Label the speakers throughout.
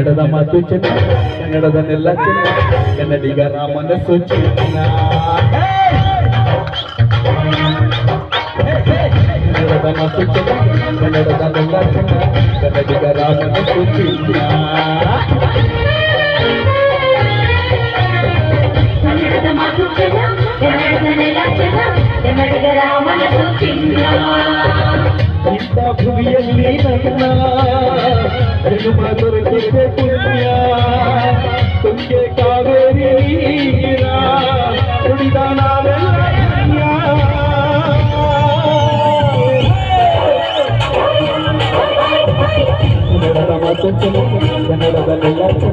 Speaker 1: ಕನ್ನಡದ ಮಾತು ಚೆನ್ನ ಕನ್ನಡದನ್ನೆಲ್ಲ ಚೆನ್ನ ಕನ್ನಡಿಗರ ಮನಸ್ಸು ಚಿನ್ನ ಕನ್ನಡದ ಮಾತು ಚೆನ್ನ ಕನ್ನಡದನ್ನೆಲ್ಲ ಚೆನ್ನ ಕನ್ನಡಿಗರ ಮನಸ್ಸು ಚಿನ್ನ
Speaker 2: ಕನ್ನಡದ ಮಾತು ಚೆನ್ನ ಕನ್ನಡದ ನೆಲ ಚೆನ್ನ ಕನ್ನಡಿಗರ ಮನಸ್ಸು ಚಿನ್ನ
Speaker 1: ಇಂಥ ಭುವಿಯಲ್ಲಿ ನನ್ನ மதுர கிட்ட குட்டியா துங்கே காவேரி நீரா குடிதானால கன்னடத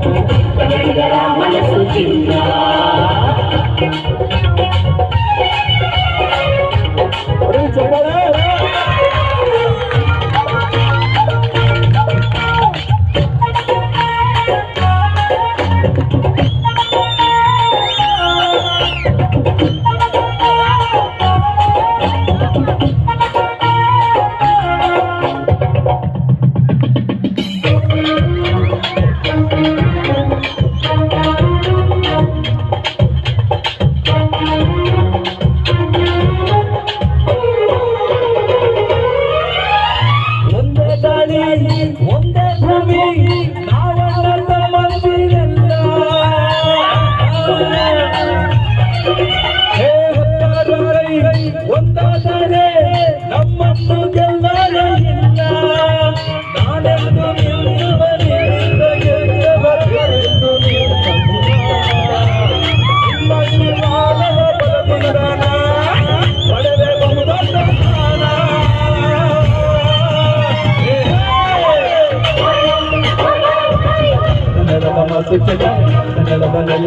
Speaker 1: నెలవ నెల నెలవ నెల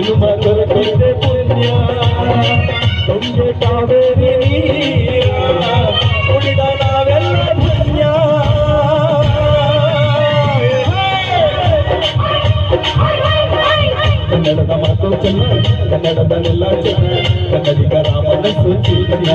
Speaker 1: ಜನ್ಮ ದೊರಕಿದೆ ಪುಣ್ಯ ತುಂಗೆ ಕಾವೇರಿ ನೀರ ಕುಡಿದ ನಾವೆಲ್ಲ ಧನ್ಯ ಕನ್ನಡದ ಮಾತು ಚೆನ್ನ ಕನ್ನಡದ ನೆಲ ಚೆನ್ನ ಕನ್ನಡಿಗರ ಮನಸ್ಸು ಚಿನ್ನ